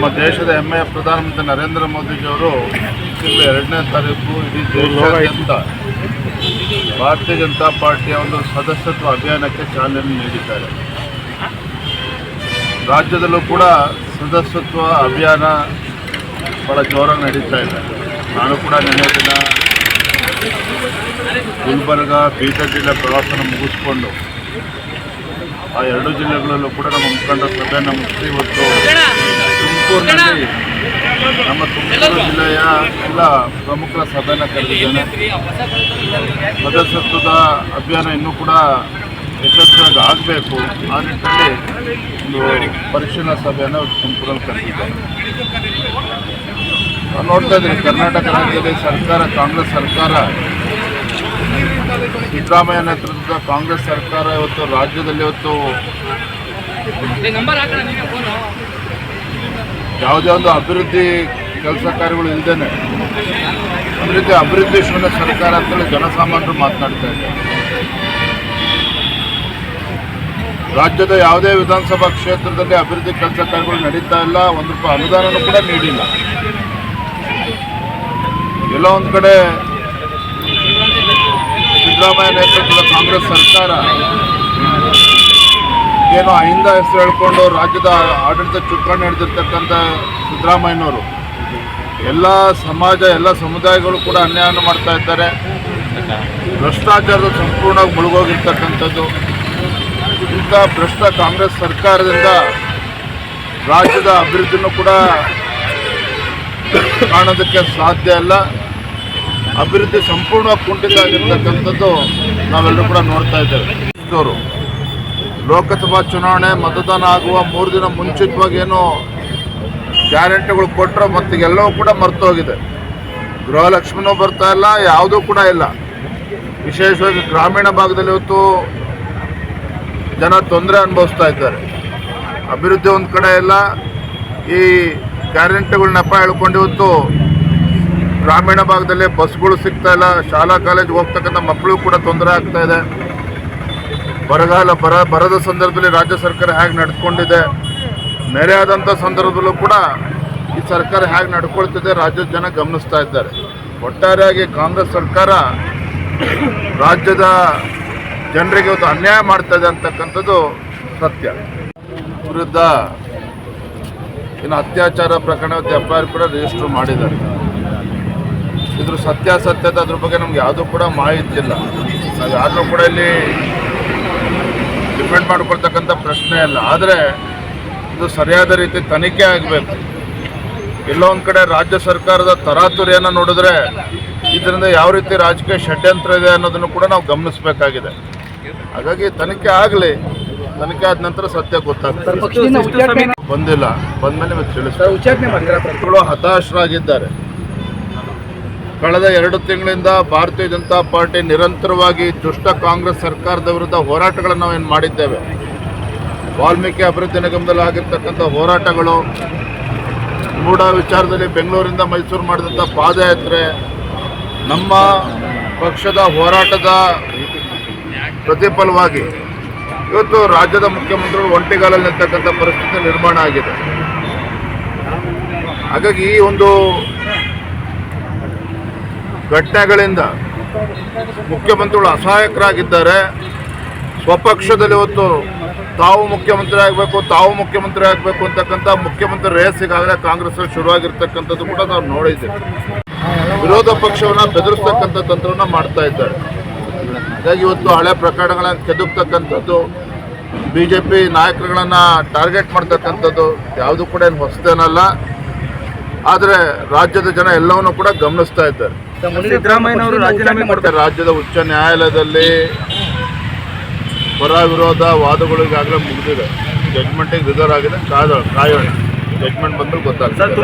ನಮ್ಮ ದೇಶದ ಹೆಮ್ಮೆಯ ಪ್ರಧಾನಮಂತ್ರಿ ನರೇಂದ್ರ ಮೋದಿಜಿಯವರು ಇಲ್ಲಿ ಎರಡನೇ ತಾರೀಕು ಇಡೀ ದೇಶಾದ್ಯಂತ ಭಾರತೀಯ ಜನತಾ ಪಾರ್ಟಿಯ ಒಂದು ಸದಸ್ಯತ್ವ ಅಭಿಯಾನಕ್ಕೆ ಚಾಲನೆ ನೀಡಿದ್ದಾರೆ. ರಾಜ್ಯದಲ್ಲೂ ಕೂಡ ಸದಸ್ಯತ್ವ ಅಭಿಯಾನ ಭಾಳ ಜೋರಾಗಿ ನಡೀತಾ ಇದೆ. ನಾನು ಕೂಡ ನಿನ್ನೆ ದಿನ ಗುಲ್ಬರ್ಗ, ಬೀದರ್ ಜಿಲ್ಲೆ ಪ್ರವಾಸನ ಮುಗಿಸ್ಕೊಂಡು ಆ ಎರಡು ಜಿಲ್ಲೆಗಳಲ್ಲೂ ಕೂಡ ನಮ್ಮ ಮುಖಂಡ ಸಭೆಯನ್ನು ಮುಗಿಸಿ ಇವತ್ತು ತುಮಕೂರಿನಲ್ಲಿ ನಮ್ಮ ತುಮಕೂರು ಜಿಲ್ಲೆಯ ಎಲ್ಲ ಪ್ರಮುಖ ಸಭೆಯನ್ನು ಕರೆದಿದ್ದೇನೆ. ಸದಸ್ಯತ್ವದ ಅಭಿಯಾನ ಇನ್ನೂ ಕೂಡ ಯಶಸ್ವಿಯಾಗಿ ಆಗಬೇಕು ಆ ನಿಟ್ಟಿನಲ್ಲಿ ಒಂದು ಪರಿಶೀಲನಾ ಸಭೆಯನ್ನು ತುಮಕೂರಲ್ಲಿ ಕರೆದಿದ್ದೇನೆ. ನಾವು ನೋಡ್ತಾ ಇದ್ದೀವಿ ಕರ್ನಾಟಕ ರಾಜ್ಯದಲ್ಲಿ ಸರ್ಕಾರ ಕಾಂಗ್ರೆಸ್ ಸರ್ಕಾರ ಸಿದ್ದರಾಮಯ್ಯ ನೇತೃತ್ವದ ಕಾಂಗ್ರೆಸ್ ಸರ್ಕಾರ ಇವತ್ತು ರಾಜ್ಯದಲ್ಲಿ ಇವತ್ತು ಯಾವುದೇ ಒಂದು ಅಭಿವೃದ್ಧಿ ಕೆಲಸ ಕಾರ್ಯಗಳು ಇಲ್ಲದೇನೆ ಒಂದು ರೀತಿ ಅಭಿವೃದ್ಧಿ ಶೂನ್ಯ ಸರ್ಕಾರ ಅಂತೇಳಿ ಜನಸಾಮಾನ್ಯರು ಮಾತನಾಡ್ತಾ ಇದ್ದಾರೆ. ರಾಜ್ಯದ ಯಾವುದೇ ವಿಧಾನಸಭಾ ಕ್ಷೇತ್ರದಲ್ಲಿ ಅಭಿವೃದ್ಧಿ ಕೆಲಸ ಕಾರ್ಯಗಳು ನಡೀತಾ ಇಲ್ಲ, ಒಂದು ರೂಪಾಯಿ ಅನುದಾನನೂ ಕೂಡ ನೀಡಿಲ್ಲ. ಎಲ್ಲ ಒಂದು ಕಡೆ ಸಿದ್ದರಾಮಯ್ಯ ನೇತೃತ್ವದ ಕಾಂಗ್ರೆಸ್ ಸರ್ಕಾರ ಏನೋ ಅಹಿಂದ ಹೆಸರು ಹೇಳ್ಕೊಂಡು ರಾಜ್ಯದ ಆಡಳಿತ ಚುಕ್ಕಾಣಿ ಹಿಡಿದಿರ್ತಕ್ಕಂಥ ಸಿದ್ದರಾಮಯ್ಯನವರು. ಎಲ್ಲ ಸಮಾಜ, ಎಲ್ಲ ಸಮುದಾಯಗಳು ಕೂಡ ಅನ್ಯಾಯವನ್ನು ಮಾಡ್ತಾ ಇದ್ದಾರೆ. ಭ್ರಷ್ಟಾಚಾರದ ಸಂಪೂರ್ಣವಾಗಿ ಮುಳುಗೋಗಿರ್ತಕ್ಕಂಥದ್ದು. ಇಂಥ ಭ್ರಷ್ಟ ಕಾಂಗ್ರೆಸ್ ಸರ್ಕಾರದಿಂದ ರಾಜ್ಯದ ಅಭಿವೃದ್ಧಿನೂ ಕೂಡ ಕಾಣೋದಕ್ಕೆ ಸಾಧ್ಯ ಇಲ್ಲ. ಅಭಿವೃದ್ಧಿ ಸಂಪೂರ್ಣವಾಗಿ ಕುಂಠಿತ ಆಗಿರ್ತಕ್ಕಂಥದ್ದು ನಾವೆಲ್ಲರೂ ಕೂಡ ನೋಡ್ತಾ ಇದ್ದೇವೆ. ಲೋಕಸಭಾ ಚುನಾವಣೆ ಮತದಾನ ಆಗುವ ಮೂರು ದಿನ ಮುಂಚಿತವಾಗಿ ಏನು ಗ್ಯಾರಂಟಿಗಳು ಕೊಟ್ಟರು ಮತ್ತು ಎಲ್ಲವೂ ಕೂಡ ಮರ್ತೋಗಿದೆ. ಗೃಹಲಕ್ಷ್ಮಿನೂ ಬರ್ತಾ ಇಲ್ಲ, ಯಾವುದೂ ಕೂಡ ಇಲ್ಲ. ವಿಶೇಷವಾಗಿ ಗ್ರಾಮೀಣ ಭಾಗದಲ್ಲಿ ಇವತ್ತು ಜನ ತೊಂದರೆ ಅನುಭವಿಸ್ತಾ ಇದ್ದಾರೆ. ಅಭಿವೃದ್ಧಿ ಒಂದು ಕಡೆ ಇಲ್ಲ. ಈ ಗ್ಯಾರಂಟಿಗಳು ನೆಪ ಹೇಳ್ಕೊಂಡು ಇವತ್ತು ಗ್ರಾಮೀಣ ಭಾಗದಲ್ಲಿ ಬಸ್ಗಳು ಸಿಗ್ತಾ ಇಲ್ಲ, ಶಾಲಾ ಕಾಲೇಜ್ ಹೋಗ್ತಕ್ಕಂಥ ಮಕ್ಕಳು ಕೂಡ ತೊಂದರೆ ಆಗ್ತಾ ಇದೆ. ಬರಗಾಲ ಬರ ಬರದ ಸಂದರ್ಭದಲ್ಲಿ ರಾಜ್ಯ ಸರ್ಕಾರ ಹೇಗೆ ನಡ್ಕೊಂಡಿದೆ? ನೆರೆ ಆದಂಥ ಸಂದರ್ಭದಲ್ಲೂ ಕೂಡ ಈ ಸರ್ಕಾರ ಹೇಗೆ ನಡ್ಕೊಳ್ತಿದೆ? ರಾಜ್ಯದ ಜನ ಗಮನಿಸ್ತಾ ಇದ್ದಾರೆ. ಒಟ್ಟಾರೆಯಾಗಿ ಕಾಂಗ್ರೆಸ್ ಸರ್ಕಾರ ರಾಜ್ಯದ ಜನರಿಗೆ ಒಂದು ಅನ್ಯಾಯ ಮಾಡ್ತಾ ಇದೆ ಅಂತಕ್ಕಂಥದ್ದು ಸತ್ಯ. ವಿರುದ್ಧ ಇನ್ನು ಅತ್ಯಾಚಾರ ಪ್ರಕರಣ ಎಫ್ ಐ ಕೂಡ ರಿಜಿಸ್ಟರ್ ಮಾಡಿದ್ದಾರೆ. ಇದ್ರ ಸತ್ಯಾಸತ್ಯತೆ ಅದ್ರ ಬಗ್ಗೆ ನಮ್ಗೆ ಯಾವುದೂ ಕೂಡ ಮಾಹಿತಿ ಇಲ್ಲ. ನಾವು ಯಾರನ್ನೂ ಕೂಡ ಇಲ್ಲಿ ಡಿಪೆಂಡ್ ಮಾಡಿಕೊಳ್ತಕ್ಕಂಥ ಪ್ರಶ್ನೆ ಇಲ್ಲ ಆದರೆ ಇದು ಸರಿಯಾದ ರೀತಿ ತನಿಖೆ ಆಗಬೇಕು. ಎಲ್ಲೋ ಒಂದು ಕಡೆ ರಾಜ್ಯ ಸರ್ಕಾರದ ತರಾತುರಿಯನ್ನು ನೋಡಿದ್ರೆ ಇದರಿಂದ ಯಾವ ರೀತಿ ರಾಜಕೀಯ ಷಡ್ಯಂತ್ರ ಇದೆ ಅನ್ನೋದನ್ನು ಕೂಡ ನಾವು ಗಮನಿಸಬೇಕಾಗಿದೆ. ಹಾಗಾಗಿ ತನಿಖೆ ಆಗಲಿ. ತನಿಖೆ ಆದ ನಂತರ ಸತ್ಯ ಗೊತ್ತಾಗುತ್ತೆ ಬಂದಿಲ್ಲ. ಬಂದ್ಮೇಲೆ ಮತ್ತೆ ತಿಳಿಸ್ತಾರೆ ಹತಾಶರಾಗಿದ್ದಾರೆ. ಕಳೆದ ಎರಡು ತಿಂಗಳಿಂದ ಭಾರತೀಯ ಜನತಾ ಪಾರ್ಟಿ ನಿರಂತರವಾಗಿ ದುಷ್ಟ ಕಾಂಗ್ರೆಸ್ ಸರ್ಕಾರದ ವಿರುದ್ಧ ಹೋರಾಟಗಳನ್ನು ನಾವೇನು ಮಾಡಿದ್ದೇವೆ. ವಾಲ್ಮೀಕಿ ಅಭಿವೃದ್ಧಿ ನಿಗಮದಲ್ಲಿ ಆಗಿರ್ತಕ್ಕಂಥ ಹೋರಾಟಗಳು, ಮೂಢ ವಿಚಾರದಲ್ಲಿ ಬೆಂಗಳೂರಿಂದ ಮೈಸೂರು ಮಾಡಿದಂಥ ಪಾದಯಾತ್ರೆ, ನಮ್ಮ ಪಕ್ಷದ ಹೋರಾಟದ ಪ್ರತಿಫಲವಾಗಿ ಇವತ್ತು ರಾಜ್ಯದ ಮುಖ್ಯಮಂತ್ರಿಗಳು ಒಂಟಿಗಾಲಲ್ಲಿ ನಿಂತಕ್ಕಂಥ ಪರಿಸ್ಥಿತಿ ನಿರ್ಮಾಣ ಆಗಿದೆ. ಹಾಗಾಗಿ ಈ ಒಂದು ಘಟನೆಗಳಿಂದ ಮುಖ್ಯಮಂತ್ರಿಗಳು ಅಸಹಾಯಕರಾಗಿದ್ದಾರೆ. ಸ್ವಪಕ್ಷದಲ್ಲಿ ಇವತ್ತು ತಾವು ಮುಖ್ಯಮಂತ್ರಿ ಆಗಬೇಕು ತಾವು ಮುಖ್ಯಮಂತ್ರಿ ಆಗಬೇಕು ಅಂತಕ್ಕಂಥ ಮುಖ್ಯಮಂತ್ರಿ ರೇಸ್ ಈಗಾಗಲೇ ಕಾಂಗ್ರೆಸ್ ಶುರುವಾಗಿರ್ತಕ್ಕಂಥದ್ದು ಕೂಡ ನಾವು ನೋಡಿದ್ದೇವೆ ವಿರೋಧ ಪಕ್ಷವನ್ನು ಬೆದರಿಸ್ತಕ್ಕಂಥ ತಂತ್ರವನ್ನು ಮಾಡ್ತಾ ಇದ್ದಾರೆ. ಹಾಗಾಗಿ ಇವತ್ತು ಹಳೆ ಪ್ರಕರಣಗಳನ್ನು ಕೆದಕ್ತಕ್ಕಂಥದ್ದು ಬಿ ಜೆ ಪಿ ನಾಯಕರುಗಳನ್ನು ಟಾರ್ಗೆಟ್ ಮಾಡ್ತಕ್ಕಂಥದ್ದು ಯಾವುದು ಕೂಡ ಏನು ಹೊಸದೇನಲ್ಲ. ಆದರೆ ರಾಜ್ಯದ ಜನ ಎಲ್ಲವನ್ನೂ ಕೂಡ ಗಮನಿಸ್ತಾ ಇದ್ದಾರೆ. ಸಿದ್ದರಾಮಯ್ಯನವರು ರಾಜೀನಾಮೆ ಮಾಡ್ತಾರೆ. ರಾಜ್ಯದ ಉಚ್ಚ ನ್ಯಾಯಾಲಯದಲ್ಲಿ ಪರ ವಿರೋಧ ವಾದಗಳು ಈಗಾಗಲೇ ಮುಗಿದಿದೆ. ಜಡ್ಮೆಂಟಿಗೆ ರಿಸರ್ವ್ ಆಗಿದೆ. ಕಾಯೋಣ. ಜಡ್ಜ್ಮೆಂಟ್ ಬಂದ್ರೆ ಗೊತ್ತಾಗ್ತದೆ.